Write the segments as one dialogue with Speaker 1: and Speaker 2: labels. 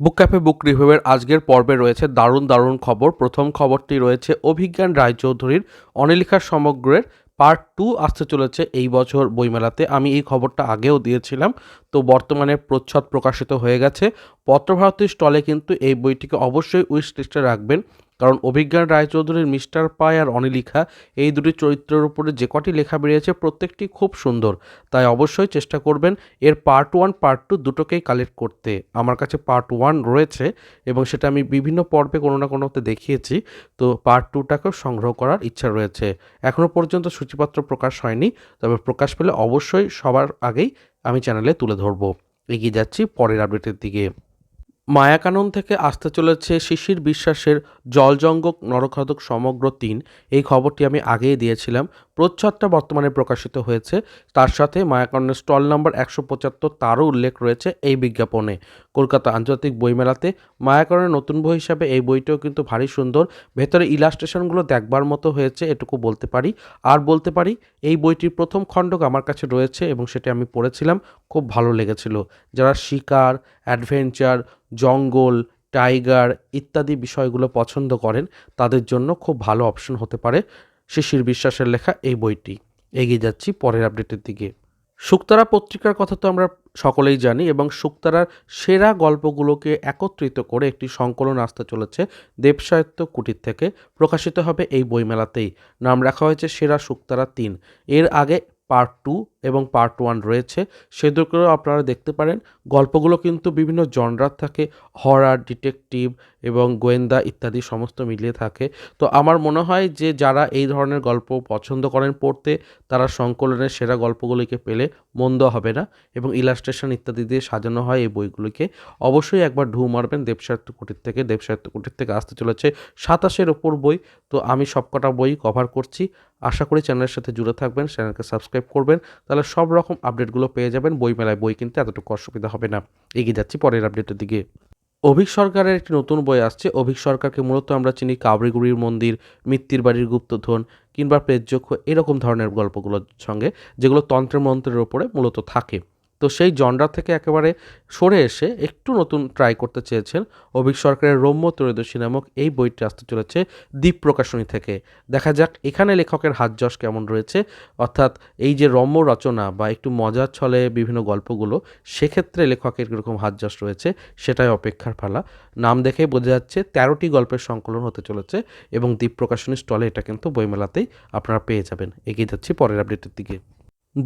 Speaker 1: বুক cafe বুক রিভিউয়ের আজকের পর্বে রয়েছে দারুণ দারুণ খবর। প্রথম খবরটি রয়েছে অভিজ্ঞান রায়চৌধুরীর অনিলিখা সমগ্রের পার্ট টু আসতে চলেছে এই বছর বইমেলাতে। আমি এই খবরটা আগেও দিয়েছিলাম, তো বর্তমানে প্রচ্ছদ প্রকাশিত হয়ে গেছে। পত্রভারতীর স্টলে কিন্তু এই বইটিকে অবশ্যই উইশ লিস্টে রাখবেন। কারণ অভিজ্ঞান রায়চৌধুরীর মিস্টার পাই আর অনিলিখা এই দুটি চরিত্রের উপরে যে কটি লেখা বেরিয়েছে প্রত্যেকটি খুব সুন্দর। তাই অবশ্যই চেষ্টা করবেন এর পার্ট ওয়ান পার্ট টু দুটোকেই কালেক্ট করতে। আমার কাছে পার্ট ওয়ান রয়েছে এবং সেটা আমি বিভিন্ন পর্বে কোনো না কোনোতে দেখিয়েছি। তো পার্ট টুটাকেও সংগ্রহ করার ইচ্ছা রয়েছে। এখনও পর্যন্ত সূচিপত্র প্রকাশ হয়নি, তবে প্রকাশ পেলে অবশ্যই সবার আগেই আমি চ্যানেলে তুলে ধরবো। এগিয়ে যাচ্ছি পরের আপডেটের দিকে। মায়াকানন থেকে আসতে চলেছে শিশির বিশ্বাসের জলজঙ্গক নরখাদক সমগ্র তিন। এই খবরটি আমি আগেই দিয়েছিলাম। প্রচ্ছদটা বর্তমানে প্রকাশিত হয়েছে। তার সাথে মায়াকাননের স্টল নাম্বার একশো পঁচাত্তর তারও উল্লেখ রয়েছে এই বিজ্ঞাপনে। কলকাতা আন্তর্জাতিক বইমেলাতে মায়াকরণের নতুন বই হিসাবে এই বইটিও কিন্তু ভারী সুন্দর। ভেতরে ইলাস্ট্রেশনগুলো দেখবার মতো হয়েছে, এটুকু বলতে পারি। আর বলতে পারি, এই বইটির প্রথম খণ্ডক আমার কাছে রয়েছে এবং সেটি আমি পড়েছিলাম। খুব ভালো লেগেছিল। যারা শিকার, অ্যাডভেঞ্চার জঙ্গল, টাইগার ইত্যাদি বিষয়গুলো পছন্দ করেন, তাদের জন্য খুব ভালো অপশন হতে পারে শিশির বিশ্বাসের লেখা এই বইটি। এগিয়ে যাচ্ছি পরের আপডেটের দিকে। শুক্তারা পত্রিকার কথা তো আমরা সকলেই জানি এবং শুক্তারার সেরা গল্পগুলোকে একত্রিত করে একটি সংকলন আসতে চলেছে দেবসাহিত্য কুটির থেকে, প্রকাশিত হবে এই বইমেলাতেই। নাম রাখা হয়েছে সেরা শুক্তারা তিন। এর আগে পার্ট টু এবং পার্ট ওয়ান রয়েছে। সেগুলোও আপনারা দেখতে পারেন। গল্পগুলো কিন্তু বিভিন্ন জনরার থাকে। হরার ডিটেকটিভ এবং গোয়েন্দা ইত্যাদি সমস্ত মিলিয়ে থাকে। তো আমার মনে হয় যে যারা এই ধরনের গল্প পছন্দ করেন পড়তে, তারা সংকলনের সেরা গল্পগুলিকে পেলে মন্দ হবে না এবং ইলাস্ট্রেশন ইত্যাদি দিয়ে সাজানো হয় এই বইগুলিকে। অবশ্যই একবার ঢু মারবেন। দেবসাহিত্য কুটির থেকে দেবসাহিত্য কুটির থেকে আসতে চলেছে সাতাশের ওপর বই। তো আমি সবকটা বই কভার করছি। আশা করি চ্যানেলের সাথে জুড়ে থাকবেন চ্যানেলকে সাবস্ক্রাইব করবেন। তাহলে সব রকম আপডেটগুলো পেয়ে যাবেন বই মেলায় বই কিনতে এতটুকু অসুবিধা হবে না। এগিয়ে যাচ্ছি পরের আপডেটের দিকে। অভিক সরকারের একটি নতুন বই আসছে। অভিক সরকারকে মূলত আমরা চিনি কাবরিগুড়ির মন্দির, মিত্তির বাড়ির গুপ্তধন কিংবা প্রেতযক্ষ, এরকম ধরনের গল্পগুলোর সঙ্গে, যেগুলো তন্ত্রের মন্ত্রের ওপরে মূলত থাকে। তো সেই জনরা থেকে একেবারে সরে এসে একটু নতুন ট্রাই করতে চেয়েছেন অভিক সরকারের রম্য ত্রয়োদশী নামক এই বইটি আসতে চলেছে দ্বীপ প্রকাশনী থেকে। দেখা যাক এখানে লেখকের হাত হাতযশ কেমন রয়েছে। অর্থাৎ এই যে রম্য রচনা বা একটু মজার ছলে বিভিন্ন গল্পগুলো, সেক্ষেত্রে লেখকের কীরকম হাতযশ রয়েছে সেটাই অপেক্ষার ফালা নাম দেখে বোঝা যাচ্ছে তেরোটি গল্পের সংকলন হতে চলেছে এবং দ্বীপ প্রকাশনী স্টলে এটা কিন্তু বইমেলাতেই আপনারা পেয়ে যাবেন। এগিয়ে যাচ্ছি পরের আপডেটের দিকে।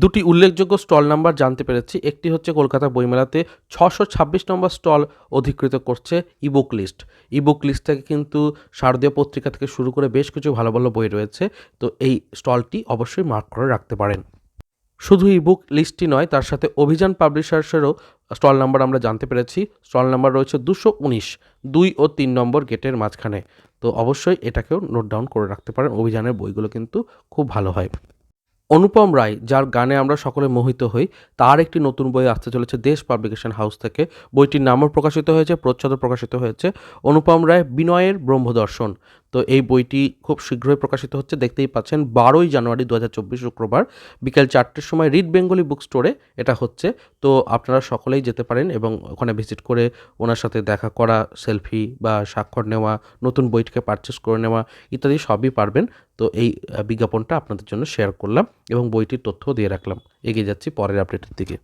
Speaker 1: দুটি উল্লেখযোগ্য স্টল নাম্বার জানতে পেরেছি। একটি হচ্ছে কলকাতা বইমেলাতে ছশো ছাব্বিশ নম্বর স্টল অধিকৃত করছে ইবুক লিস্ট ইবুক লিস্ট থেকে কিন্তু শারদীয় পত্রিকা থেকে শুরু করে বেশ কিছু ভালো ভালো বই রয়েছে। তো এই স্টলটি অবশ্যই মার্ক করে রাখতে পারেন। শুধু ইবুক লিস্টটি নয়, তার সাথে অভিযান পাবলিশার্সেরও স্টল নাম্বার আমরা জানতে পেরেছি। স্টল নাম্বার রয়েছে দুশো উনিশ, দুই ও তিন নম্বর গেটের মাঝখানে। তো অবশ্যই এটাকেও নোট ডাউন করে রাখতে পারেন। অভিযানের বইগুলো কিন্তু খুব ভালো হয়। অনুপম রায়, যার গানে আমরা সকলে মোহিত হই, তার একটি নতুন বই আসতে চলেছে দেশ পাবলিকেশন হাউস থেকে। বইটির নামও প্রকাশিত হয়েছে প্রচ্ছদ প্রকাশিত হয়েছে। অনুপম রায়, বিনয়ের ব্রহ্মদর্শন। তো এই বইটি খুব শীঘ্রই প্রকাশিত হচ্ছে, দেখতেই পাচ্ছেন। বারোই জানুয়ারি দু হাজার চব্বিশ শুক্রবার বিকেল চারটের সময় রিড বেঙ্গলি বুক স্টোরে এটা হচ্ছে। তো আপনারা সকলেই যেতে পারেন এবং ওখানে ভিজিট করে ওনার সাথে দেখা করা, সেলফি বা স্বাক্ষর নেওয়া, নতুন বইটিকে পারচেস করে নেওয়া ইত্যাদি সবই পারবেন। তো এই বিজ্ঞাপনটা আপনাদের জন্য শেয়ার করলাম এবং বইটির তথ্যও দিয়ে রাখলাম। এগিয়ে যাচ্ছি পরের আপডেটের দিকে।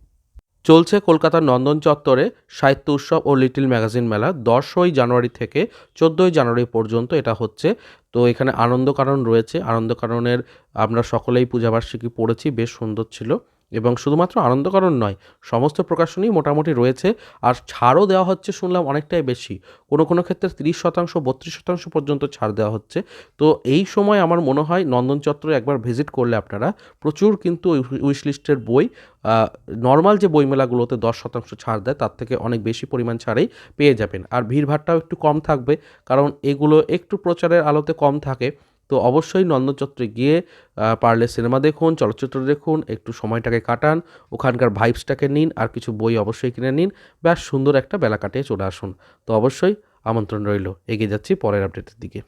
Speaker 1: চলছে কলকাতার নন্দন চত্বরে সাহিত্য উৎসব ও লিটিল ম্যাগাজিন মেলা। দশই জানুয়ারি থেকে চোদ্দই জানুয়ারি পর্যন্ত এটা হচ্ছে। তো এখানে আনন্দকারণ রয়েছে। আনন্দকারণের আমরা সকলেই পূজাবার্ষিকী পড়েছি। বেশ সুন্দর ছিল। এবং শুধুমাত্র আনন্দ কারণ নয়, সমস্ত প্রকাশনই মোটামুটি রয়েছে আর ছাড়ও দেওয়া হচ্ছে শুনলাম অনেকটাই বেশি। কোনো কোনো ক্ষেত্রে তিরিশ শতাংশ, বত্রিশ শতাংশ পর্যন্ত ছাড় দেওয়া হচ্ছে। তো এই সময় আমার মনে হয় নন্দন চত্বরে একবার ভিজিট করলে আপনারা প্রচুর কিন্তু উইশ লিস্টের বই নর্মাল যে বইমেলাগুলোতে দশ শতাংশ ছাড় দেয় তার থেকে অনেক বেশি পরিমাণ ছাড়েই পেয়ে যাবেন। আর ভিড়ভাড়টাও একটু কম থাকবে, কারণ এগুলো একটু প্রচারের আলোতে কম থাকে। তো অবশ্যই নন্দনচত্রে গিয়ে পারলে সিনেমা দেখুন, চলচ্চিত্র দেখুন, একটু সময়টাকে কাটান, ওখানকার ভাইবসটাকে নিন, আর কিছু বই অবশ্যই কিনে নিন, ব্যাস সুন্দর একটা বেলা কাটিয়ে চলে আসুন। তো অবশ্যই আমন্ত্রণ রইল। এগিয়ে যাচ্ছি পরের আপডেটের দিকে।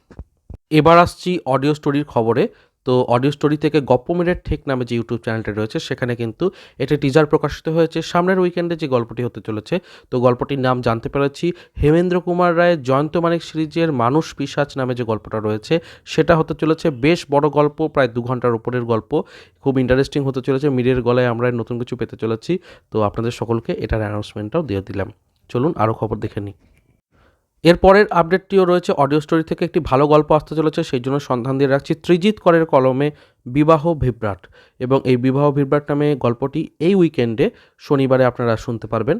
Speaker 1: এবার আসছি অডিও স্টোরির খবরে। তো অডিও স্টোরি থেকে গপ্পমিরের ঠেক নামে যে ইউটিউব চ্যানেলটা রয়েছে, সেখানে কিন্তু একটি টিজার প্রকাশিত হয়েছে। সামনের উইকেন্ডে যে গল্পটি হতে চলেছে, তো গল্পটির নাম জানতে পেরেছি। হেমেন্দ্র কুমার রায়ের জয়ন্ত মানিক সিরিজের মানুষ পিসাচ নামে যে গল্পটা রয়েছে, সেটা হতে চলেছে বেশ বড় গল্প, প্রায় দু ঘণ্টার উপরের গল্প। খুব ইন্টারেস্টিং হতে চলেছে, মিরের গলায় আমরা নতুন কিছু পেতে চলেছি। তো আপনাদের সকলকে এটার অ্যানাউন্সমেন্টটাও দিয়ে দিলাম। চলুন আরও খবর দেখে নিই। এরপরের আপডেটটিও রয়েছে অডিও স্টোরি থেকে একটি ভালো গল্প আসতে চলেছে, সেই জন্য সন্ধান দিয়ে রাখছি ত্রিজিৎ করের কলমে বিবাহ ভিভ্রাট এবং এই বিবাহ ভিভ্রাট নামে গল্পটি এই উইকেন্ডে শনিবারে আপনারা শুনতে পারবেন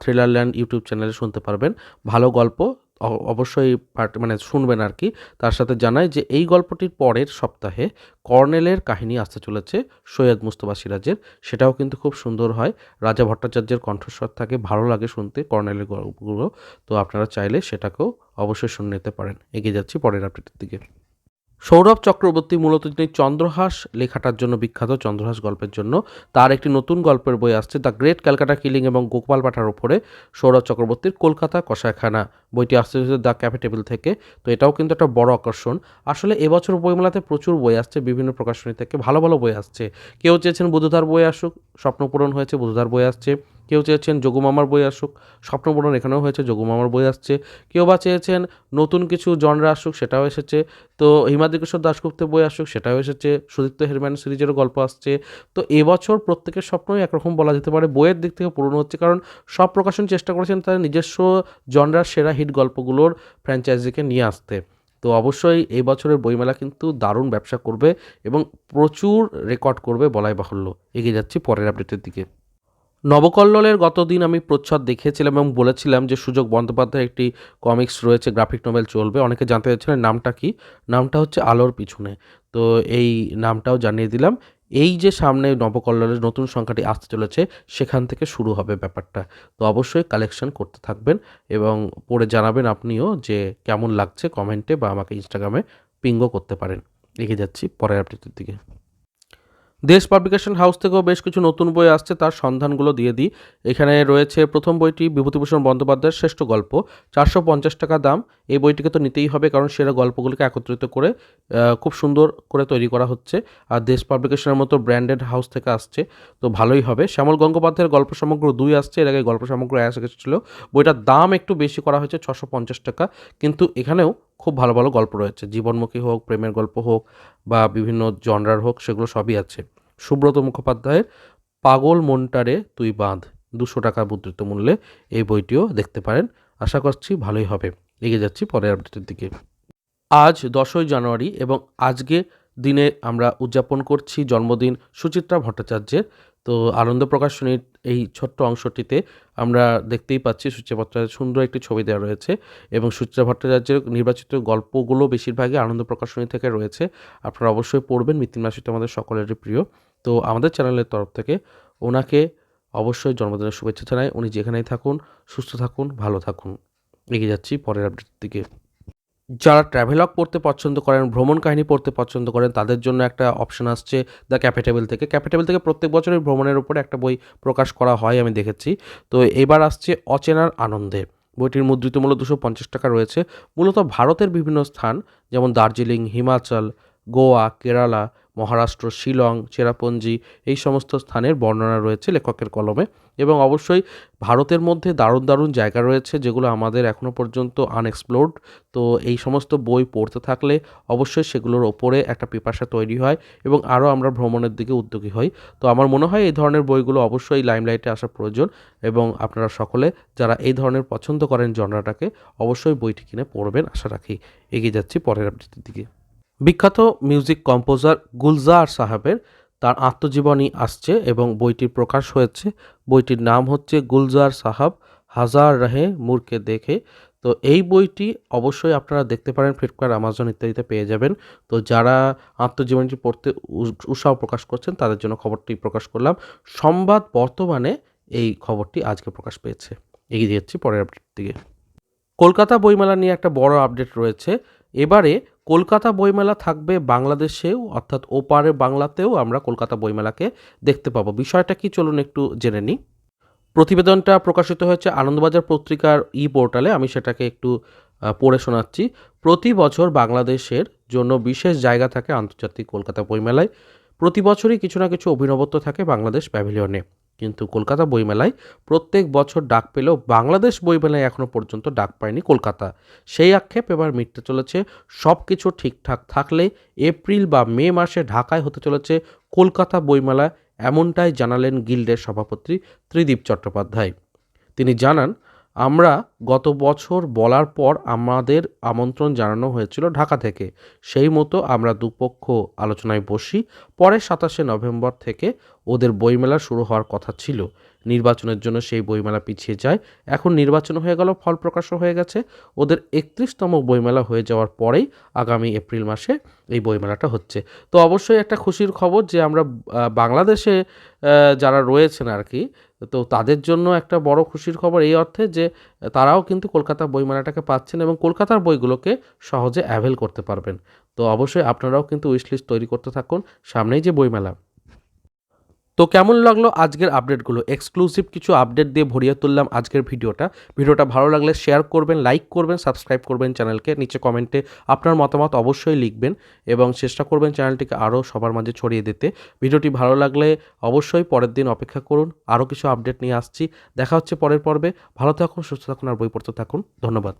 Speaker 1: থ্রিলার ল্যান্ড ইউটিউব চ্যানেলে শুনতে পারবেন। ভালো গল্প অবশ্যই পার্ট মানে শুনবেন আর কি। তার সাথে জানাই যে এই গল্পটির পরের সপ্তাহে কর্নেলের কাহিনী আসতে চলেছে সৈয়দ মুস্তফা সিরাজের। সেটাও কিন্তু খুব সুন্দর হয়। রাজা ভট্টাচার্যের কণ্ঠস্বর থাকে, ভালো লাগে শুনতে কর্নেলের গল্পগুলো। তো আপনারা চাইলে সেটাকেও অবশ্যই শুনে নিতে পারেন। এগিয়ে যাচ্ছি পরের আপডেটের দিকে। সৌরভ চক্রবর্তী মূলত তিনি চন্দ্রহাস লেখাটার জন্য বিখ্যাত, চন্দ্রহাস গল্পের জন্য। তার একটি নতুন গল্পের বই আসছে, দ্য গ্রেট ক্যালকাটা কিলিং এবং গোপাল পাঠার ওপরে সৌরভ চক্রবর্তীর কলকাতা কষায়খানা বইটি আসছে হচ্ছে দ্য ক্যাপিটেবল থেকে। তো এটাও কিন্তু একটা বড় আকর্ষণ। আসলে এবছর বইমেলাতে প্রচুর বই আসছে, বিভিন্ন প্রকাশনী থেকে। ভালো ভালো বই আসছে। কেউ চেয়েছেন বুধধার বই আসুক স্বপ্নপূরণ হয়েছে, বুধধার বই আসছে। কেউ চেয়েছেন যোগুমামার বই আসুক। স্বপ্নপূরণ এখানেও হয়েছে যোগুমামার বই আসছে। কেউ বা চেয়েছেন নতুন কিছু জনরা আসুক, সেটাও এসেছে। তো হিমাদ্রি কিশোর দাশগুপ্তের বই আসুক, সেটাও এসেছে। সুদীপ্ত হেরম্যান সিরিজেরও গল্প আসছে। তো এবছর প্রত্যেকের স্বপ্নই একরকম বলা যেতে পারে। বইয়ের দিক থেকে পূরণ হচ্ছে কারণ সব প্রকাশন চেষ্টা করেছেন তাদের নিজস্ব জনরার সেরা হিট গল্পগুলোর ফ্র্যাঞ্চাইজিকে নিয়ে আসতে। তো অবশ্যই এই বছরের বইমেলা কিন্তু দারুণ ব্যবসা করবে এবং প্রচুর রেকর্ড করবে বলাই বাহুল্য। এগিয়ে যাচ্ছি পরের আপডেটের দিকে। নবকল্লোলের গতদিন আমি প্রচ্ছদ দেখিয়েছিলাম এবং বলেছিলাম যে সুযোগ বন্দ্যোপাধ্যায়ের একটি কমিক্স রয়েছে, গ্রাফিক নোভেল চলবে। অনেকে জানতে চাইছিলেন নামটা কি? নামটা হচ্ছে আলোর পিছনে। তো এই নামটাও জানিয়ে দিলাম। এই যে সামনে নবকল্লোলের নতুন সংখ্যাটি আসতে চলেছে, সেখান থেকে শুরু হবে ব্যাপারটা। তো অবশ্যই কালেকশন করতে থাকবেন এবং পড়ে জানাবেন আপনিও যে কেমন লাগছে কমেন্টে বা আমাকে ইনস্টাগ্রামে পিঙ্গও করতে পারেন। এগিয়ে যাচ্ছি পরের আপডেটের দিকে। দেশ পাবলিকেশন হাউস থেকেও বেশ কিছু নতুন বই আসছে, তার সন্ধানগুলো দিয়ে দিই। এখানে রয়েছে প্রথম বইটি বিভূতিভূষণ বন্দ্যোপাধ্যায়ের শ্রেষ্ঠ গল্প, চারশো পঞ্চাশ টাকা দাম। এই বইটিকে তো নিতেই হবে, কারণ সেরা গল্পগুলিকে একত্রিত করে খুব সুন্দর করে তৈরি করা হচ্ছে, আর দেশ পাবলিকেশনের মতো ব্র্যান্ডেড হাউস থেকে আসছে, তো ভালোই হবে। শ্যামল গঙ্গোপাধ্যায়ের গল্প সমগ্র দুই আসছে, এর আগে গল্প সমগ্র এক এসেছিল। বইটার দাম একটু বেশি করা হয়েছে, ছশো পঞ্চাশ টাকা, কিন্তু এখানেও খুব ভালো ভালো গল্প রয়েছে। জীবনমুখী হোক, প্রেমের গল্প হোক, বা বিভিন্ন জনরার হোক, সেগুলো সবই আছে। সুব্রত মুখোপাধ্যায়ের পাগল মনটারে তুই বাঁধ। দুশো টাকা মুদ্রিত মূল্যে এই বইটিও দেখতে পারেন। আশা করছি ভালোই হবে। এগিয়ে যাচ্ছি পরের আপডেটের দিকে। আজ দশই জানুয়ারি এবং আজকে দিনে আমরা উদযাপন করছি জন্মদিন সুচিত্রা ভট্টাচার্যের। তো আনন্দ প্রকাশনীর এই ছোট্ট অংশটিতে আমরা দেখতেই পাচ্ছি সুচিত্রা ভট্টাচার্যের সুন্দর একটি ছবি দেওয়া রয়েছে এবং সুচিত্রা ভট্টাচার্যের নির্বাচিত গল্পগুলো বেশিরভাগই আনন্দ প্রকাশনী থেকে রয়েছে। আপনারা অবশ্যই পড়বেন। মিতিন আমাদের সকলেরই প্রিয়। তো আমাদের চ্যানেলের তরফ থেকে ওনাকে অবশ্যই জন্মদিনের শুভেচ্ছা জানাই। উনি যেখানেই থাকুন, সুস্থ থাকুন, ভালো থাকুন। এগিয়ে যাচ্ছি পরের আপডেটের দিকে। যারা ট্রাভেলগ পড়তে পছন্দ করেন, ভ্রমণ কাহিনী পড়তে পছন্দ করেন, তাদের জন্য একটা অপশন আসছে দ্য ক্যাপিটেবল থেকে। ক্যাপিটেবল থেকে প্রত্যেক বছরই ভ্রমণের উপরে একটা বই প্রকাশ করা হয়, আমি দেখেছি। তো এবার আসছে অচেনার আনন্দে। বইটির মুদ্রিত মূল্য দুশো পঞ্চাশ টাকা রয়েছে। মূলত ভারতের বিভিন্ন স্থান, যেমন দার্জিলিং, হিমাচল, গোয়া, কেরালা মহারাষ্ট্র, শিলং, চেরাপুঞ্জি এই সমস্ত স্থানের বর্ণনা রয়েছে লেখকের কলমে এবং অবশ্যই ভারতের মধ্যে দারুণ দারুণ জায়গা রয়েছে যেগুলো আমাদের এখনও পর্যন্ত আনএক্সপ্লোর্ড তো এই সমস্ত বই পড়তে থাকলে অবশ্যই সেগুলোর ওপরে একটা পিপাসা তৈরি হয় এবং আরও আমরা ভ্রমণের দিকে উদ্যোগী হই। তো আমার মনে হয় এই ধরনের বইগুলো অবশ্যই লাইমলাইটে আসা প্রয়োজন এবং আপনারা সকলে যারা এই ধরনের পছন্দ করেন জনরাটাকে অবশ্যই বইটি কিনে পড়বেন। আশা রাখি এগিয়ে যাচ্ছি পরের আপডেটের দিকে। বিখ্যাত মিউজিক কম্পোজার গুলজার সাহেবের তার আত্মজীবনী আসছে এবং বইটির প্রকাশ হয়েছে। বইটির নাম হচ্ছে গুলজার সাহাব, হাজার রাহে মুরকে দেখে। তো এই বইটি অবশ্যই আপনারা দেখতে পারেন, ফ্লিপকার্ট, আমাজন ইত্যাদিতে পেয়ে যাবেন। তো যারা আত্মজীবনীটি পড়তে উৎ- উৎসাহ প্রকাশ করছেন, তাদের জন্য খবরটি প্রকাশ করলাম। সংবাদ বর্তমানে এই খবরটি আজকে প্রকাশ পেয়েছে। এগিয়ে যাচ্ছি পরের আপডেট দিকে। কলকাতা বইমেলা নিয়ে একটা বড় আপডেট রয়েছে। এবারে কলকাতা বইমেলা থাকবে বাংলাদেশেও, অর্থাৎ ওপারে বাংলাতেও আমরা কলকাতা বইমেলাকে দেখতে পাবো। বিষয়টা কি চলুন একটু জেনে নিই। প্রতিবেদনটা প্রকাশিত হয়েছে আনন্দবাজার পত্রিকার ই পোর্টালে আমি সেটাকে একটু পড়ে শোনাচ্ছি। প্রতি বছর বাংলাদেশের জন্য বিশেষ জায়গা থাকে আন্তর্জাতিক কলকাতা বইমেলায়। প্রতি বছরই কিছু না কিছু অভিনবত্ব থাকে বাংলাদেশ প্যাভিলিয়নে। কিন্তু কলকাতা বইমেলায় প্রত্যেক বছর ডাক পেলেও বাংলাদেশ বইমেলায় এখনও পর্যন্ত ডাক পায়নি কলকাতা। সেই আক্ষেপ এবার মিটতে চলেছে। সব কিছু ঠিকঠাক থাকলে এপ্রিল বা মে মাসে ঢাকায় হতে চলেছে কলকাতা বইমেলা, এমনটাই জানালেন গিল্ডের সভাপতি ত্রিদীপ চট্টোপাধ্যায়। তিনি জানান আমরা গত বছর বলার পর আমাদের আমন্ত্রণ জানানো হয়েছিল ঢাকা থেকে। সেই মতো আমরা দুপক্ষ আলোচনায় বসি। পরে সাতাশে নভেম্বর থেকে ওদের বইমেলা শুরু হওয়ার কথা ছিল। নির্বাচনের জন্য সেই বইমেলা পিছিয়ে যায়। এখন নির্বাচন হয়ে গেল, ফল প্রকাশও হয়ে গেছে। ওদের একত্রিশতম বইমেলা হয়ে যাওয়ার পরেই আগামী এপ্রিল মাসে এই বইমেলাটা হচ্ছে। তো অবশ্যই একটা খুশির খবর যে আমরা বাংলাদেশে যারা রয়েছেন আর কি তো তাদের জন্য একটা বড় খুশির খবর এই অর্থে যে, তারাও কিন্তু কলকাতার বইমেলাটাকে পাচ্ছেন এবং কলকাতার বইগুলোকে সহজে অ্যাভেল করতে পারবেন। তো অবশ্যই আপনারাও কিন্তু উইশলিস্ট তৈরি করতে থাকুন। সামনেই যে বইমেলা। তো কেমন লাগল আজকের আপডেটগুলো এক্সক্লুসিভ কিছু আপডেট দিয়ে ভরিয়ে তুললাম আজকের ভিডিওটা। ভিডিওটা ভালো লাগলে শেয়ার করবেন লাইক করবেন সাবস্ক্রাইব করবেন চ্যানেলকে নিচে কমেন্টে আপনার মতামত অবশ্যই লিখবেন এবং চেষ্টা করবেন চ্যানেলটিকে আরও সবার মাঝে ছড়িয়ে দিতে। ভিডিওটি ভালো লাগলে অবশ্যই পরের দিন অপেক্ষা করুন। আরও কিছু আপডেট নিয়ে আসছি। দেখা হচ্ছে পরের পর্বে। ভালো থাকুন, সুস্থ থাকুন আর বই পড়তে থাকুন। ধন্যবাদ।